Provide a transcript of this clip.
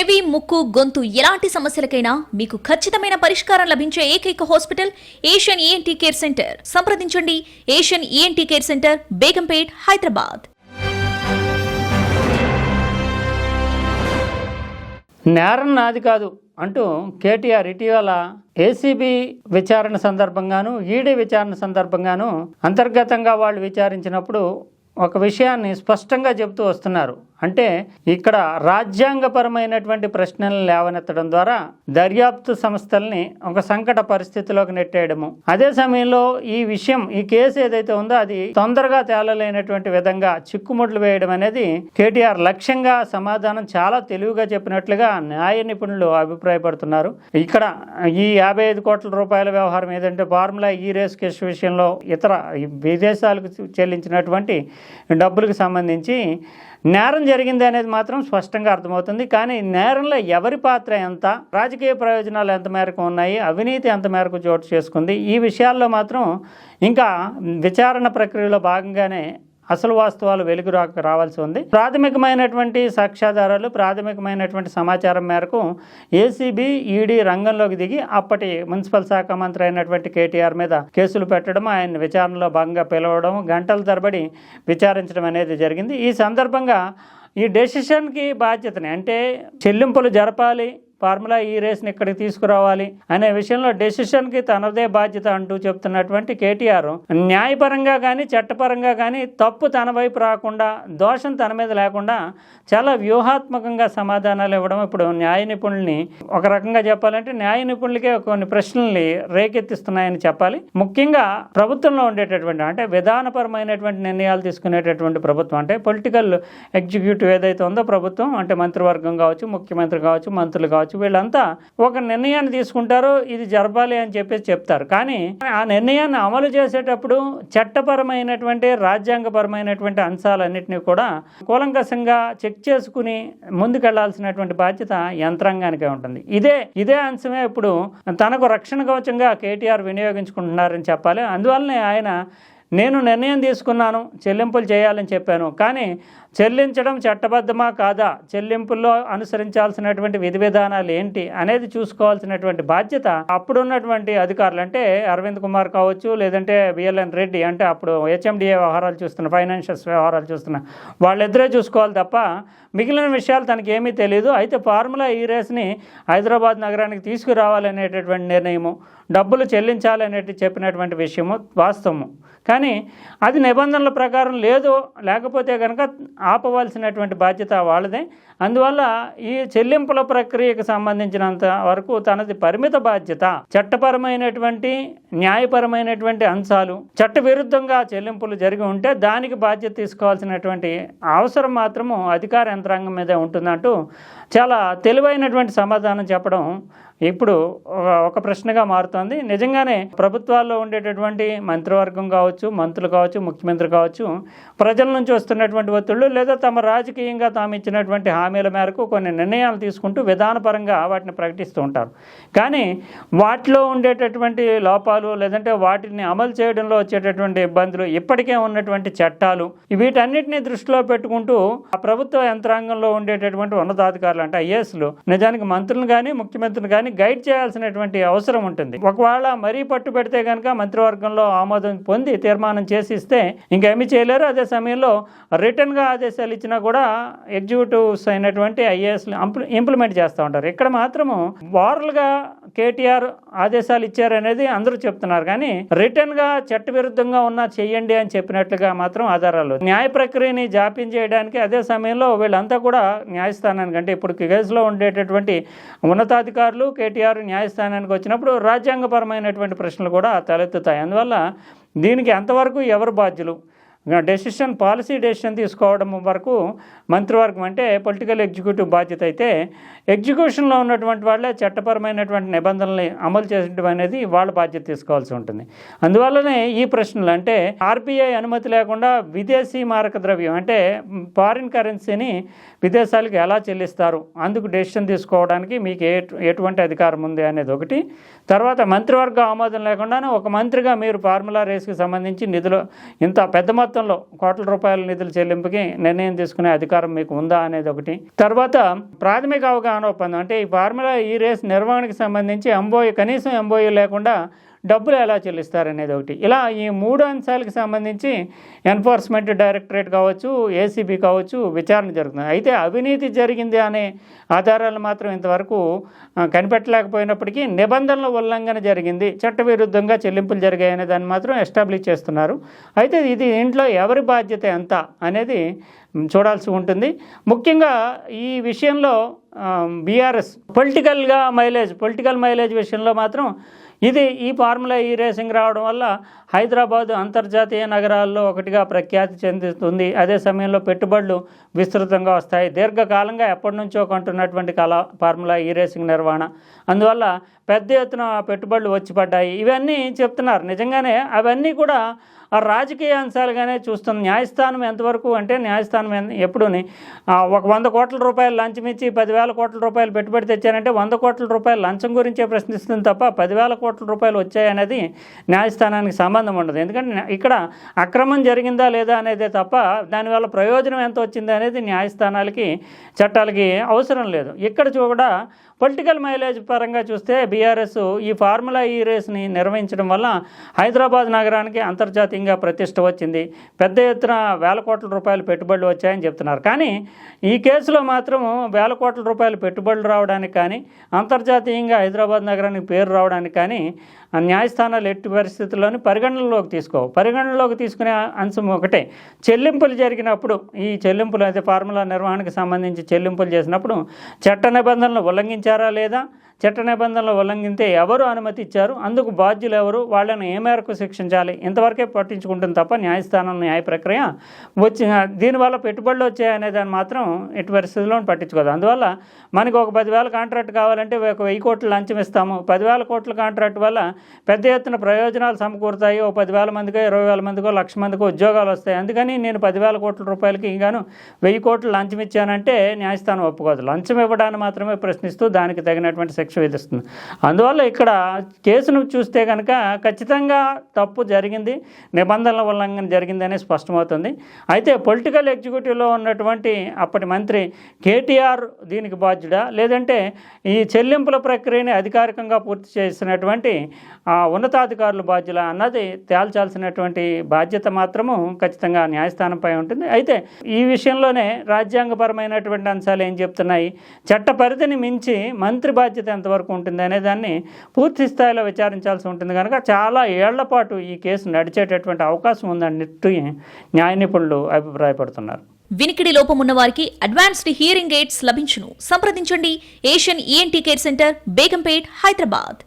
చెవి ముక్కు గొంతు ఎలాంటి సమస్యలకైనా మీకు ఖచ్చితమైన పరిష్కారం లభించే ఏకైక hospital Asian ENT care centre. సంప్రదించండి. Asian ENT care centre Begumpet Hyderabad. నేరం నాది కాదు అంటూ కేటీఆర్ ఇటీవల ఏసీబీ విచారణ సందర్భంగాను ఈడీ విచారణ సందర్భంగాను అంతర్గతంగా వాళ్ళు విచారించినప్పుడు ఒక విషయాన్ని స్పష్టంగా చెబుతూ వస్తున్నారు. అంటే ఇక్కడ రాజ్యాంగపరమైనటువంటి ప్రశ్నలను లేవనెత్తడం ద్వారా దర్యాప్తు సంస్థల్ని ఒక సంకట పరిస్థితిలోకి నెట్టేయడము. అదే సమయంలో ఈ విషయం ఈ కేసు ఏదైతే ఉందో అది తొందరగా తేలలేనటువంటి విధంగా చిక్కుముడ్లు వేయడం అనేది కేటీఆర్ లక్ష్యంగా సమాధానం చాలా తెలివిగా చెప్పినట్లుగా న్యాయ నిపుణులు అభిప్రాయపడుతున్నారు. ఇక్కడ ఈ యాభై ఐదు కోట్ల రూపాయల వ్యవహారం ఏదంటే ఫార్ములా ఈ రేస్ కేసు విషయంలో ఇతర విదేశాలకు చెల్లించినటువంటి డబ్బులకు సంబంధించి నేరం జరిగింది అనేది మాత్రం స్పష్టంగా అర్థమవుతుంది. కానీ నేరంలో ఎవరి పాత్ర ఎంత? రాజకీయ ప్రయోజనాలు ఎంత మేరకు ఉన్నాయి? అవినీతి ఎంత మేరకు చోటు చేసుకుంది? ఈ విషయాల్లో మాత్రం ఇంకా విచారణ ప్రక్రియలో భాగంగానే అసలు వాస్తవాలు వెలుగు రా రావాల్సి ఉంది. ప్రాథమికమైనటువంటి సాక్ష్యాధారాలు ప్రాథమికమైనటువంటి సమాచారం మేరకు ఏసీబీ ఈడీ రంగంలోకి దిగి అప్పటి మున్సిపల్ శాఖ మంత్రి అయినటువంటి కేటీఆర్ మీద కేసులు పెట్టడం ఆయన విచారణలో భాగంగా పిలవడం గంటల తరబడి విచారించడం అనేది జరిగింది. ఈ సందర్భంగా ఈ డెసిషన్కి బాధ్యతని అంటే చెల్లింపులు జరపాలి ఫార్ములా ఈ రేస్ని ఇక్కడికి తీసుకురావాలి అనే విషయంలో డెసిషన్కి తనదే బాధ్యత అంటూ చెప్తున్నటువంటి కేటీఆర్. న్యాయపరంగా కానీ చట్టపరంగా కానీ తప్పు తన వైపు రాకుండా దోషం తన మీద లేకుండా చాలా వ్యూహాత్మకంగా సమాధానాలు ఇవ్వడం ఇప్పుడు న్యాయ నిపుణుల్ని ఒక రకంగా చెప్పాలంటే న్యాయ నిపుణులకే కొన్ని ప్రశ్నల్ని రేకెత్తిస్తున్నాయని చెప్పాలి. ముఖ్యంగా ప్రభుత్వంలో ఉండేటటువంటి అంటే విధానపరమైనటువంటి నిర్ణయాలు తీసుకునేటటువంటి ప్రభుత్వం అంటే పొలిటికల్ ఎగ్జిక్యూటివ్ ఏదైతే ఉందో ప్రభుత్వం అంటే మంత్రివర్గం కావచ్చు ముఖ్యమంత్రి కావచ్చు మంత్రులు కావచ్చు వీళ్ళంతా ఒక నిర్ణయాన్ని తీసుకుంటారు ఇది జరపాలి అని చెప్పేసి చెప్తారు. కానీ ఆ నిర్ణయాన్ని అమలు చేసేటప్పుడు చట్టపరమైనటువంటి రాజ్యాంగపరమైనటువంటి అంశాలన్నింటినీ కూడా కూలంకషంగా చెక్ చేసుకుని ముందుకెళ్ళాల్సినటువంటి బాధ్యత యంత్రాంగానికే ఉంటుంది. ఇదే ఇదే అంశమే ఇప్పుడు తనకు రక్షణ కవచంగా కేటీఆర్ వినియోగించుకుంటున్నారని చెప్పాలి. అందువల్లనే ఆయన నేను నిర్ణయం తీసుకున్నాను చెల్లింపులు చేయాలని చెప్పాను. కానీ చెల్లించడం చట్టబద్ధమా కాదా? చెల్లింపుల్లో అనుసరించాల్సినటువంటి విధి విధానాలు ఏంటి అనేది చూసుకోవాల్సినటువంటి బాధ్యత అప్పుడున్నటువంటి అధికారులు అంటే అరవింద్ కుమార్ కావచ్చు లేదంటే బిఎల్ఎన్ రెడ్డి అంటే అప్పుడు హెచ్ఎండిఏ వ్యవహారాలు చూస్తున్న ఫైనాన్షియల్స్ వ్యవహారాలు చూస్తున్న వాళ్ళిద్దరే చూసుకోవాలి తప్ప మిగిలిన విషయాలు తనకి ఏమీ తెలియదు అయితే ఫార్ములా ఈ రేస్ని హైదరాబాద్ నగరానికి తీసుకురావాలనేటటువంటి నిర్ణయము డబ్బులు చెల్లించాలనేటి చెప్పినటువంటి విషయము వాస్తవము. కానీ కానీ అది నిబంధనల ప్రకారం లేదు. లేకపోతే కనుక ఆపవలసినటువంటి బాధ్యత వాళ్ళదే. అందువల్ల ఈ చెల్లింపుల ప్రక్రియకు సంబంధించినంత వరకు తనది పరిమిత బాధ్యత. చట్టపరమైనటువంటి న్యాయపరమైనటువంటి అంశాలు చట్ట విరుద్ధంగా చెల్లింపులు జరిగి ఉంటే దానికి బాధ్యత తీసుకోవాల్సినటువంటి అవసరం మాత్రము అధికార యంత్రాంగం మీదే ఉంటుందంటూ చాలా తెలివైనటువంటి సమాధానం చెప్పడం ఇప్పుడు ఒక- ప్రశ్నగా మారుతోంది. నిజంగానే ప్రభుత్వాల్లో ఉండేటటువంటి మంత్రివర్గం కావచ్చు మంత్రులు కావచ్చు ముఖ్యమంత్రి కావచ్చు ప్రజల నుంచి వస్తున్నటువంటి ఒత్తిళ్ళు లేదా తమ రాజకీయంగా తాము ఇచ్చినటువంటి హామీల మేరకు కొన్ని నిర్ణయాలు తీసుకుంటూ విధానపరంగా వాటిని ప్రకటిస్తూ ఉంటారు. కానీ వాటిలో ఉండేటటువంటి లోపాలు లేదంటే వాటిని అమలు చేయడంలో వచ్చేటటువంటి ఇబ్బందులు ఇప్పటికే ఉన్నటువంటి చట్టాలు వీటన్నిటిని దృష్టిలో పెట్టుకుంటూ ఆ ప్రభుత్వ యంత్రాంగంలో ఉండేటటువంటి ఉన్నతాధికారులు అంటే ఐఏఎస్లు నిజానికి మంత్రులు కానీ ముఖ్యమంత్రులు కానీ గైడ్ చేయాల్సినటువంటి అవసరం ఉంటుంది. ఒకవేళ మరీ పట్టు పెడితే కనుక మంత్రివర్గంలో ఆమోదం పొంది తీర్మానం చేసి ఇస్తే ఇంకేమీ చేయలేరు. అదే సమయంలో రిటర్న్గా ఆదేశాలు ఇచ్చినా కూడా ఎగ్జిక్యూటివ్స్ అయినటువంటి ఐఏఎస్లు ఇంప్లిమెంట్ చేస్తూ ఉంటారు. ఇక్కడ మాత్రము వారల్గా కేటీఆర్ ఆదేశాలు ఇచ్చారనేది అందరూ చెప్తున్నారు. కానీ రిటర్న్గా చట్టవిరుద్ధంగా ఉన్నా చెయ్యండి అని చెప్పినట్లుగా మాత్రం ఆధారాలు న్యాయ ప్రక్రియని జాప్యం చేయడానికి అదే సమయంలో వీళ్ళంతా కూడా న్యాయస్థానానికి అంటే ఇప్పుడు కేసులో ఉండేటటువంటి ఉన్నతాధికారులు కేటీఆర్ న్యాయస్థానానికి వచ్చినప్పుడు రాజ్యాంగపరమైనటువంటి ప్రశ్నలు కూడా తలెత్తుతాయి. అందువల్ల దీనికి ఎంతవరకు ఎవరు బాధ్యులు? డెసిషన్ పాలసీ డెసిషన్ తీసుకోవడం వరకు మంత్రివర్గం అంటే పొలిటికల్ ఎగ్జిక్యూటివ్ బాధ్యత అయితే ఎగ్జిక్యూషన్లో ఉన్నటువంటి వాళ్ళే చట్టపరమైనటువంటి నిబంధనల్ని అమలు చేయడం అనేది వాళ్ళ బాధ్యత తీసుకోవాల్సి ఉంటుంది. అందువల్లనే ఈ ప్రశ్నలు అంటే ఆర్బీఐ అనుమతి లేకుండా విదేశీ మారక ద్రవ్యం అంటే ఫారిన్ కరెన్సీని విదేశాలకు ఎలా చెల్లిస్తారు? అందుకు డెసిషన్ తీసుకోవడానికి మీకు ఏ ఎటువంటి అధికారం ఉంది అనేది ఒకటి. తర్వాత మంత్రివర్గ ఆమోదం లేకుండానే ఒక మంత్రిగా మీరు ఫార్ములా రేస్కి సంబంధించి నిధులు ఇంత పెద్ద మొత్తం మొత్తంలో కోట్ల రూపాయల నిధుల చెల్లింపుకి నిర్ణయం తీసుకునే అధికారం మీకు ఉందా అనేది ఒకటి. తర్వాత ప్రాథమిక అవగాహన ఒప్పందం. అంటే ఈ ఫార్ములా ఈ రేస్ నిర్వహణకి సంబంధించి ఎంబోయి కనీసం ఎంబోయి లేకుండా డబ్బులు ఎలా చెల్లిస్తారనేది ఒకటి. ఇలా ఈ మూడు అంశాలకు సంబంధించి ఎన్ఫోర్స్మెంట్ డైరెక్టరేట్ కావచ్చు ఏసీబీ కావచ్చు విచారణ జరుగుతుంది. అయితే అవినీతి జరిగింది అనే ఆధారాలు మాత్రం ఇంతవరకు కనిపెట్టలేకపోయినప్పటికీ నిబంధనల ఉల్లంఘన జరిగింది. చట్టవిరుద్ధంగా చెల్లింపులు జరిగాయనే దాన్ని మాత్రం ఎస్టాబ్లిష్ చేస్తున్నారు. అయితే ఇది ఇంట్లో ఎవరి బాధ్యత ఎంత అనేది చూడాల్సి ఉంటుంది. ముఖ్యంగా ఈ విషయంలో బీఆర్ఎస్. పొలిటికల్గా మైలేజ్ పొలిటికల్ మైలేజ్ విషయంలో మాత్రం ఇది ఈ ఫార్ములా ఈ రేసింగ్ రావడం వల్ల హైదరాబాద్ అంతర్జాతీయ నగరాల్లో ఒకటిగా ప్రఖ్యాతి చెందుతుంది. అదే సమయంలో పెట్టుబడులు విస్తృతంగా వస్తాయి. దీర్ఘకాలంగా ఎప్పటి నుంచో కొంటున్నటువంటి కళ ఫార్ములా ఈ రేసింగ్ నిర్వహణ. అందువల్ల పెద్ద ఎత్తున పెట్టుబడులు వచ్చి పడ్డాయి. ఇవన్నీ చెప్తున్నారు. నిజంగానే అవన్నీ కూడా రాజకీయ అంశాలుగానే చూస్తుంది న్యాయస్థానం ఎంతవరకు అంటే న్యాయస్థానం ఎన్- ఎప్పుడూని? ఒక వంద కోట్ల రూపాయలు లంచం ఇచ్చి పదివేల కోట్ల రూపాయలు పెట్టుబడి తెచ్చారంటే వంద కోట్ల రూపాయలు లంచం గురించే ప్రశ్నిస్తుంది తప్ప పదివేల కోట్ల రూపాయలు వచ్చాయనేది న్యాయస్థానానికి సంబంధం ఉండదు. ఎందుకంటే ఇక్కడ అక్రమం జరిగిందా లేదా అనేదే తప్ప దానివల్ల ప్రయోజనం ఎంత వచ్చింది అనేది న్యాయస్థానాలకి చట్టాలకి అవసరం లేదు. ఇక్కడ కూడా పొలిటికల్ మైలేజ్ పరంగా చూస్తే బీఆర్ఎస్ ఈ ఫార్ములా ఈ రేస్ని నిర్వహించడం వల్ల హైదరాబాద్ నగరానికి అంతర్జాతీయ అంతర్జాతీయంగా ప్రతిష్ట వచ్చింది. పెద్ద ఎత్తున వేల కోట్ల రూపాయలు పెట్టుబడులు వచ్చాయని చెప్తున్నారు. కానీ ఈ కేసులో మాత్రం వేల కోట్ల రూపాయలు పెట్టుబడులు రావడానికి కానీ అంతర్జాతీయంగా హైదరాబాద్ నగరానికి పేరు రావడానికి కానీ ఆ న్యాయస్థానాలు ఎట్టి పరిస్థితుల్లోని పరిగణనలోకి తీసుకోవు. పరిగణనలోకి తీసుకునే అంశం ఒకటే. చెల్లింపులు జరిగినప్పుడు ఈ చెల్లింపులు అయితే ఫార్ములా నిర్వహణకు సంబంధించి చెల్లింపులు చేసినప్పుడు చట్ట నిబంధనలు ఉల్లంఘించారా లేదా? చట్ట నిబంధనలు ఉల్లంఘింతే ఎవరు అనుమతి ఇచ్చారు? అందుకు బాధ్యులు ఎవరు? వాళ్ళని ఏ మేరకు శిక్షించాలి? ఇంతవరకే పట్టించుకుంటుంది తప్ప న్యాయస్థానం న్యాయ ప్రక్రియ వచ్చి దీనివల్ల పెట్టుబడులు వచ్చాయనే దాన్ని మాత్రం ఎట్టి పరిస్థితుల్లో పట్టించుకోదు. అందువల్ల మనకి ఒక పదివేల కాంట్రాక్ట్ కావాలంటే ఒక వెయ్యి కోట్లు లంచం ఇస్తాము. పదివేల కోట్ల కాంట్రాక్ట్ వల్ల పెద్ద ఎత్తున ప్రయోజనాలు సమకూరుతాయి. ఓ పదివేల మందికో ఇరవై వేల మందికో లక్ష మందికో ఉద్యోగాలు వస్తాయి. అందుకని నేను పదివేల కోట్ల రూపాయలకి ఇంకాను వెయ్యి కోట్లు లంచం ఇచ్చానంటే న్యాయస్థానం ఒప్పుకోదు. లంచం ఇవ్వడాన్ని మాత్రమే ప్రశ్నిస్తూ దానికి తగినటువంటి శిక్ష విధిస్తుంది. అందువల్ల ఇక్కడ కేసును చూస్తే కనుక ఖచ్చితంగా తప్పు జరిగింది. నిబంధనల ఉల్లంఘన జరిగిందని స్పష్టమవుతుంది. అయితే పొలిటికల్ ఎగ్జిక్యూటివ్లో ఉన్నటువంటి అప్పటి మంత్రి కేటీఆర్ దీనికి బాధ్యుడా? లేదంటే ఈ చెల్లింపుల ప్రక్రియని అధికారికంగా పూర్తి చేసినటువంటి ఆ ఉన్నతాధికారులు బాధ్యుల అన్నది తేల్చాల్సినటువంటి బాధ్యత మాత్రము ఖచ్చితంగా న్యాయస్థానంపై ఉంటుంది. అయితే ఈ విషయంలోనే రాజ్యాంగపరమైనటువంటి అంశాలు ఏం చెప్తున్నాయి? చట్ట పరిధిని మించి మంత్రి బాధ్యత ఎంతవరకు ఉంటుంది అనే దాన్ని పూర్తి స్థాయిలో విచారించాల్సి ఉంటుంది. కనుక చాలా ఏళ్ళ పాటు ఈ కేసు నడిచేటటువంటి అవకాశం ఉందన్నట్టు న్యాయ నిపుణులు అభిప్రాయపడుతున్నారు. వినికిడి లోపం ఉన్న వారికి అడ్వాన్స్డ్ హియరింగ్ ఎయిడ్స్ లభించును. సంప్రదించండి. Asian ENT care centre Begumpet Hyderabad.